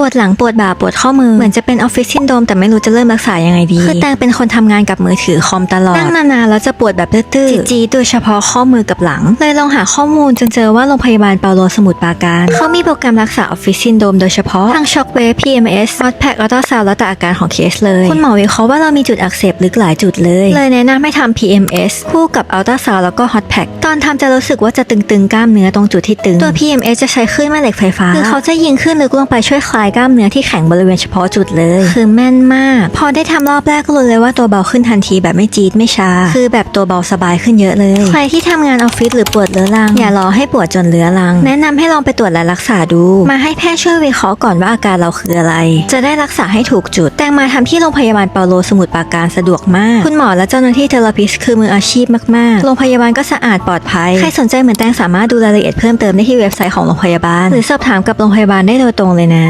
ปวดหลังปวดบ่าปวดข้อมือเหมือนจะเป็นออฟฟิศซินโดรมแต่ไม่รู้จะเริ่มรักษายังไงดีคือแตงเป็นคนทำงานกับมือถือคอมตลอดนั่งนานๆแล้วจะปวดแบบตื้อๆจี๊ดๆโดยเฉพาะข้อมือกับหลัง เลยลองหาข้อมูลจนเจอว่าโรงพยาบาลเปาโลสมุทรปราการเขามีโปรแกรมรักษาออฟฟิศซินโดรมโดยเฉพาะทั้งช็อคเวฟ PMS มอดแพคอัลตราซาวแล้วแต่อาการของเคสเลย คุณหมอวิเคราะห์ว่าเรามีจุดอักเสบลึกหลายจุดเลย เลยแนะนำให้ทำ PMS คู่กับอัลตราซาวแล้วก็ฮอตแพคตอนทำจะรู้สึกว่าจะตึงๆกล้ามเนื้อตรงจุดที่ตึง ตัว PMS จะใช้คลื่นแม่เหล็กไฟฟ้า คือเขาจะยิงขึ้นลึกลงไปช่วยคลายกล้ามเนื้อที่แข็งบริเวณเฉพาะจุดเลย คือแม่นมาก พอได้ทำรอบแรกก็รู้เลยว่าตัวเบาขึ้นทันทีแบบไม่จี๊ดไม่ชา คือแบบตัวเบาสบายขึ้นเยอะเลย ใครที่ทำงานออฟฟิศหรือปวดเรื้อรังอย่ารอให้ปวดจนเรื้อรัง แนะนำให้ลองไปตรวจและรักษาดู มาให้แพทย์ช่วยวิเคราะห์ก่อนว่าอาการเราคืออะไร จะได้รักษาให้ถูกจุด แต่งมาทำที่โรงพยาบาลเปาโลสมุทรปราการสะดวกมาก คุณหมอและเจ้าหน้าที่เทเลพิสคือมืออาชีพมากๆ โรงพยาบาลก็สะอาดปลอดภัย ใครสนใจเหมือนแตงสามารถดูรายละเอียดเพิ่มเติมได้ที่เว็บไซต์ของโรงพยาบาล หรือสอบถามกับโรงพยาบาลได้โดยตรงเลยนะ